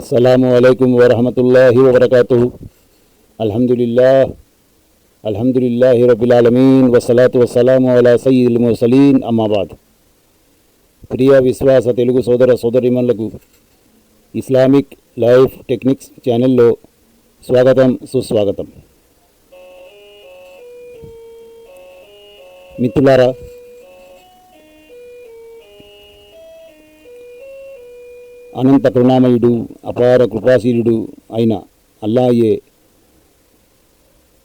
అస్సలాము అలైకుం వరహమతుల్లాహి వబర్కాతు అల్హమ్దులిల్లా అల్హమ్దులిల్లాహి రబ్బిల్ వసలాతు వసలాము అలా సయ్యిల్ ముర్సలీన్ అమ్మాబాద్ ప్రియ విశ్వాస తెలుగు సోదర సోదరిమణులకు ఇస్లామిక్ లైఫ్ టెక్నిక్స్ ఛానల్లో స్వాగతం సుస్వాగతం. మిత్రులారా అనంత కరుణామయుడు అపార కృపాశీలుడు అయిన అల్లాయే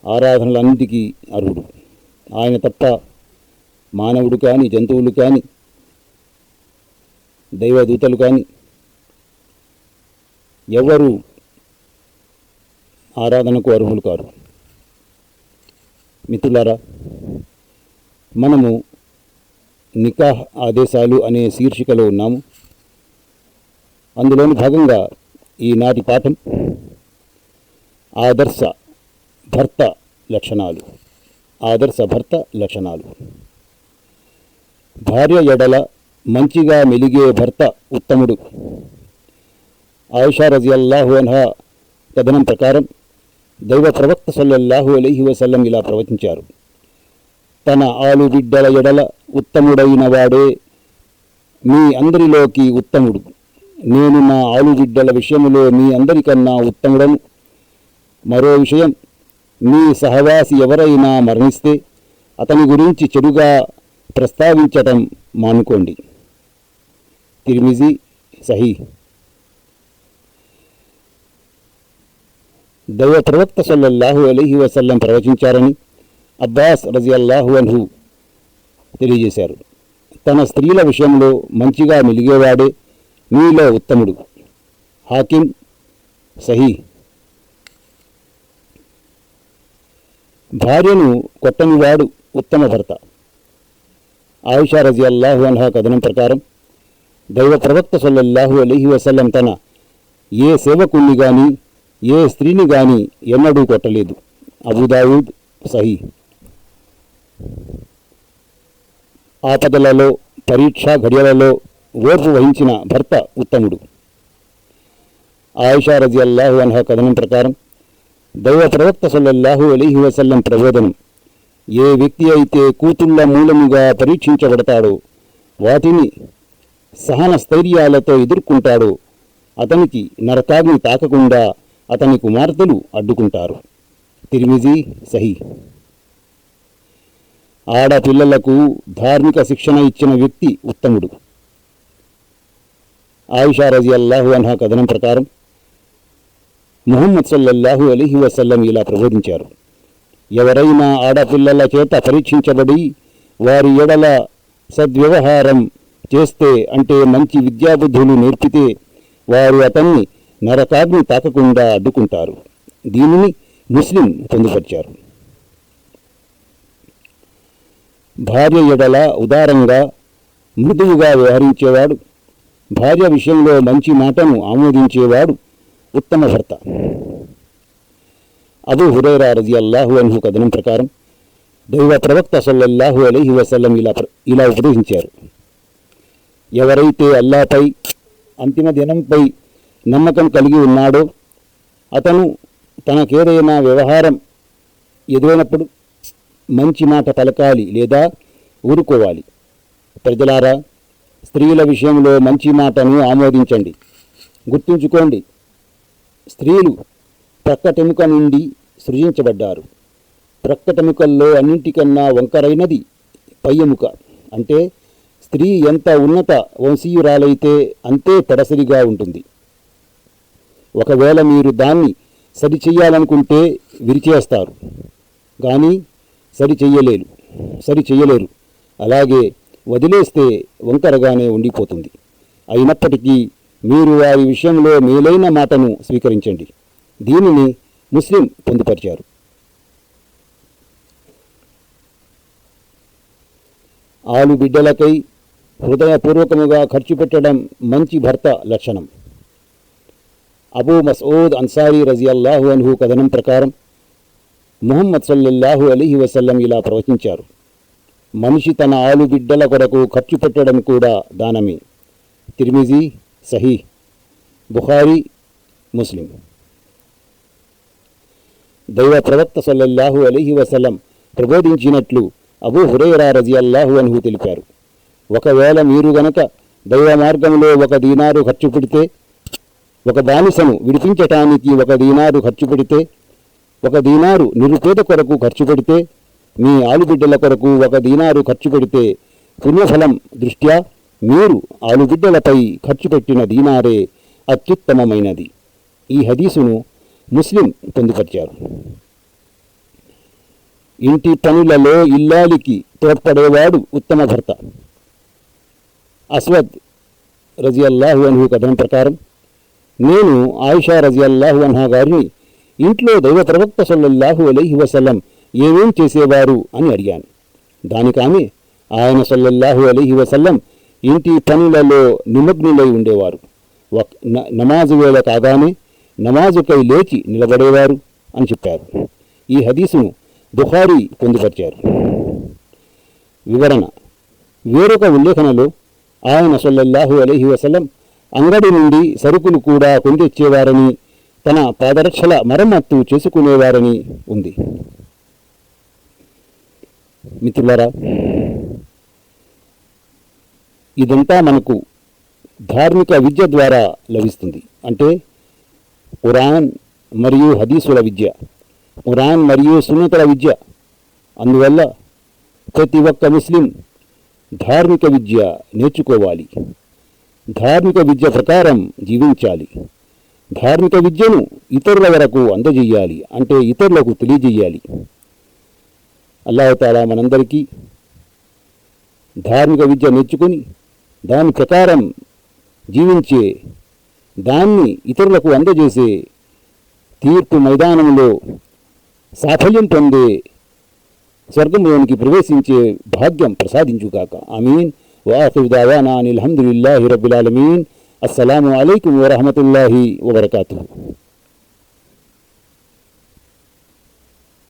ఆరాధనలన్నిటికీ అర్హుడు. ఆయన తప్ప మానవుడు కానీ జంతువులు కానీ దైవదూతలు కానీ ఎవరు ఆరాధనకు అర్హులు కారు. మిత్రులారా మనము నికాహ్ ఆదేశాలు అనే శీర్షికలో ఉన్నాము. అందులోని భాగంగా ఈనాటి పాఠం ఆదర్శ భర్త లక్షణాలు. ఆదర్శ భర్త లక్షణాలు. భార్య ఎడల మంచిగా మెలిగే భర్త ఉత్తముడు. ఆయిషా రజియల్లాహు అన్హా కథనం ప్రకారం దైవ ప్రవక్త సల్లల్లాహు అలీహి వసల్లం ఇలా ప్రవచించారు. తన ఆలు బిడ్డల ఎడల ఉత్తముడైన వాడే మీ అందరిలోకి ఉత్తముడు. నేను నా ఆలుబిడ్డల విషయంలో మీ అందరికన్నా ఉత్తముడను. మరో విషయం మీ సహవాసి ఎవరైనా మరణిస్తే అతని గురించి చెడుగా ప్రస్తావించటం మానుకోండి. తిరిమిజి సహీ. దైవ ప్రవక్త సల్లల్లాహు అలైహి వసల్లం ప్రవచించారని అబ్బాస్ రజియల్లాహు అన్హు తెలియజేశారు. తన స్త్రీల విషయంలో మంచిగా మెలిగేవాడే మీలో ఉత్తముడు. హాకిం సహీ. భార్యను కొట్టనివాడు ఉత్తమ భర్త. ఆయిషా రజి అల్లాహు అన్హా కథనం ప్రకారం దైవ ప్రవక్త సల్లల్లాహు అలీహి వసల్లం తన ఏ సేవకుణ్ణి గాని ఏ స్త్రీని గాని ఎన్నడూ కొట్టలేదు. అబుదావుద్ సహీ. ఆపదలలో పరీక్షా ఘడియలలో ఓర్పు వహించిన భర్త ఉత్తముడు. ఆయిషారజి అల్లాహు అన్హా కథనం ప్రకారం దైవ ప్రవక్త సల్లల్లాహు అలీహి వసల్లం ప్రబోధనం ఏ వ్యక్తి అయితే కూతుళ్ళ మూలముగా పరీక్షించబడతాడో వాటిని సహన స్థైర్యాలతో ఎదుర్కొంటాడో అతనికి నరకాగ్ని తాకకుండా అతని కుమార్తెలు అడ్డుకుంటారు. తిరిమిజీ సహీ. ఆడపిల్లలకు ధార్మిక శిక్షణ ఇచ్చిన వ్యక్తి ఉత్తముడు. ఆయిషా రజి అల్లాహు అన్హా కథనం ప్రకారం ముహమ్మద్ సల్లల్లాహు అలీహి వసల్లం ఇలా ప్రబోధించారు. ఎవరైనా ఆడపిల్లల చేత పరీక్షించబడి వారి ఎడల సద్వ్యవహారం చేస్తే అంటే మంచి విద్యాబుద్ధులు నేర్పితే వారు అతన్ని నరకాగ్ని తాకకుండా అడ్డుకుంటారు. దీనిని ముస్లిం పొందుపరిచారు. భార్య ఎడల ఉదారంగా మృదువుగా వ్యవహరించేవాడు భార్య విషయంలో మంచి మాటను ఆమోదించేవాడు ఉత్తమ భర్త. అబు హురైరా రజి అల్లాహు అన్హు కథనం ప్రకారం దైవ ప్రవక్త సల్లల్లాహు అలైహి వసల్లం ఇలా ఇలా ఉపదేశించారు. ఎవరైతే అల్లాపై అంతిమ దినంపై నమ్మకం కలిగి ఉన్నాడో అతను తనకేదైనా వ్యవహారం ఎదురైనప్పుడు మంచి మాట పలకాలి లేదా ఊరుకోవాలి. ప్రజలారా స్త్రీల విషయంలో మంచి మాటను ఆమోదించండి. గుర్తుంచుకోండి స్త్రీలు ప్రక్కటెముక నుండి సృజించబడ్డారు. ప్రక్కటెముకల్లో అన్నింటికన్నా వంకరైనది పై ఎముక అంటే స్త్రీ ఎంత ఉన్నత వంశీయురాలైతే అంతే తడసరిగా ఉంటుంది. ఒకవేళ మీరు దాన్ని సరిచేయాలనుకుంటే విరిచేస్తారు. కానీ సరి చెయ్యలేరు సరి అలాగే వదిలేస్తే వంకరగానే ఉండిపోతుంది. అయినప్పటికీ మీరు వారి విషయంలో మేలైన మాటను స్వీకరించండి. దీనిని ముస్లిం పొందుపరిచారు. ఆలు బిడ్డలకై హృదయపూర్వకముగా ఖర్చు పెట్టడం మంచి భర్త లక్షణం. అబూ మసూద్ అన్సారీ రజియల్లాహు అన్హు కథనం ప్రకారం ముహమ్మద్ సల్లల్లాహు అలీహి వసల్లం ఇలా ప్రవచించారు. మనిషి తన ఆలుగిడ్డల కొరకు ఖర్చు పెట్టడం కూడా దానమే. తిరిమిజీ సహీ బుహారీ ముస్లిం. దైవ ప్రవక్త సల్లల్లాహు అలీహి వసలం ప్రబోధించినట్లు అబూ హురైరా రజియల్లాహు అన్హు తెలిపారు. ఒకవేళ మీరు గనక దైవ మార్గంలో ఒక దీనారు ఖర్చు పెడితే ఒక బానిసను విడిపించటానికి ఒక దీనారు ఖర్చు పెడితే ఒక దీనారు నిరుపేద కొరకు ఖర్చు పెడితే మీ ఆలుబిడ్డల కొరకు ఒక దీనారు ఖర్చు పెడితే పుణ్యఫలం దృష్ట్యా మీరు ఆలుగిడ్డలపై ఖర్చు పెట్టిన దీనారే అత్యుత్తమమైనది. ఈ హదీసును ముస్లిం పొందుపరిచారు. ఇంటి పనులలో ఇల్లాలికి తోడ్పడేవాడు ఉత్తమ భర్త. అస్వద్ రజియల్లాహు అన్హు కథనం ప్రకారం నేను ఆయిషా రజియల్లాహు అన్హా గారిని ఇంట్లో దైవ ప్రవక్త సల్లల్లాహు అలైహి వసల్లం ఏమేం చేసేవారు అని అడిగాను. దానికామె ఆయన సల్లల్లాహు అలీహి వసల్లం ఇంటి పనులలో నిమగ్నులై ఉండేవారు. ఒక- న- నమాజు వేళ కాగానే నమాజుకై లేచి నిలబడేవారు అని చెప్పారు. ఈ హదీసును బుఖారీ పొందుపరిచారు. వివరణ. వేరొక ఉల్లేఖనలో ఆయన సల్లల్లాహు అలీహి వసలం అంగడి నుండి సరుకులు కూడా కొనితెచ్చేవారని తన పాదరక్షల మరమ్మత్తు చేసుకునేవారని ఉంది. మిత్రులారా ఇదంతా మనకు ధార్మిక విద్య ద్వారా లభిస్తుంది. అంటే ఖురాన్ మరియు హదీసుల విద్య ఖురాన్ మరియు సున్నతుల విద్య. అందువల్ల ప్రతి ఒక్క ముస్లిం ధార్మిక విద్య నేర్చుకోవాలి. ధార్మిక విద్య ప్రకారం జీవించాలి. ధార్మిక విద్యను ఇతరుల వరకు అందజేయాలి. అంటే ఇతరులకు తెలియజేయాలి. అల్లాహతాలా మనందరికీ ధార్మిక విద్య నేర్చుకొని దాని ప్రకారం జీవించే దాన్ని ఇతరులకు అందజేసే తీర్పు మైదానంలో సాఫల్యం పొందే స్వర్గంలోనికి ప్రవేశించే భాగ్యం ప్రసాదించుగాక. ఆమీన్. వాఖిర్ దావానా అనిల్ హమ్దులిల్లాహి రబ్బిల్ ఆలమీన్. అలైకుం వరహమతుల్లాహి వబర్కాతుహు.